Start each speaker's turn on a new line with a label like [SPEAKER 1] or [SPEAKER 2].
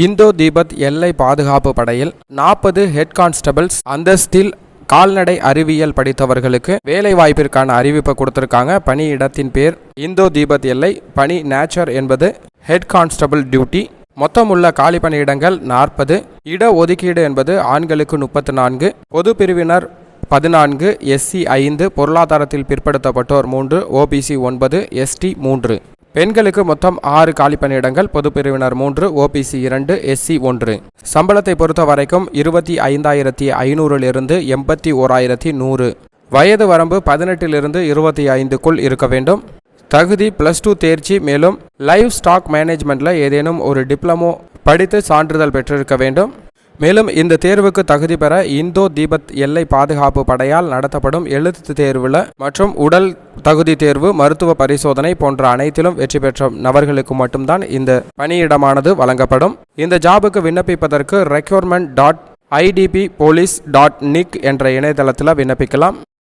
[SPEAKER 1] இந்தோ தீபத் எல்லை பாதுகாப்பு படையில் நாற்பது ஹெட் கான்ஸ்டபிள்ஸ் அந்தஸ்தில் கால்நடை அறிவியல் படித்தவர்களுக்கு வேலை வாய்ப்பிற்கான அறிவிப்பை கொடுத்திருக்காங்க. பணியிடத்தின் பேர் இந்தோ தீபத் எல்லை பணி நேச்சர் என்பது ஹெட் கான்ஸ்டபிள் டியூட்டி. மொத்தம் உள்ள காலி பணியிடங்கள் நாற்பது இட ஒதுக்கீடு என்பது ஆண்களுக்கு முப்பத்து நான்கு பொது பிரிவினர் பதினான்கு எஸ்சி ஐந்து பொருளாதாரத்தில் பிற்படுத்தப்பட்டோர் மூன்று ஓபிசி ஒன்பது எஸ்டி மூன்று. பெண்களுக்கு மொத்தம் ஆறு காலி பணியிடங்கள் மூன்று ஓபிசி இரண்டு எஸ்சி ஒன்று. சம்பளத்தை பொறுத்த வரைக்கும் இருபத்தி ஐந்தாயிரத்தி ஐநூறிலிருந்து எண்பத்தி ஓராயிரத்தி நூறு. வயது வரம்பு பதினெட்டிலிருந்து இருபத்தி ஐந்துக்குள் இருக்க வேண்டும். தகுதி ப்ளஸ் டூ தேர்ச்சி மேலும் லைவ் ஸ்டாக் மேனேஜ்மெண்ட்டில் ஏதேனும் ஒரு டிப்ளமோ படித்து சான்றிதழ் பெற்றிருக்க வேண்டும். மேலும் இந்த தேர்வுக்கு தகுதி பெற இந்தோ தீபத் எல்லை பாதுகாப்பு படையால் நடத்தப்படும் எழுத்து தேர்வில் மற்றும் உடல் தகுதி தேர்வு மருத்துவ பரிசோதனை போன்ற அனைத்திலும் வெற்றி பெற்ற நபர்களுக்கு மட்டும்தான் இந்த பணியிடமானது வழங்கப்படும். இந்த ஜாபுக்கு விண்ணப்பிப்பதற்கு requirement dot ITBP police dot nic என்ற இணையதளத்தில் விண்ணப்பிக்கலாம்.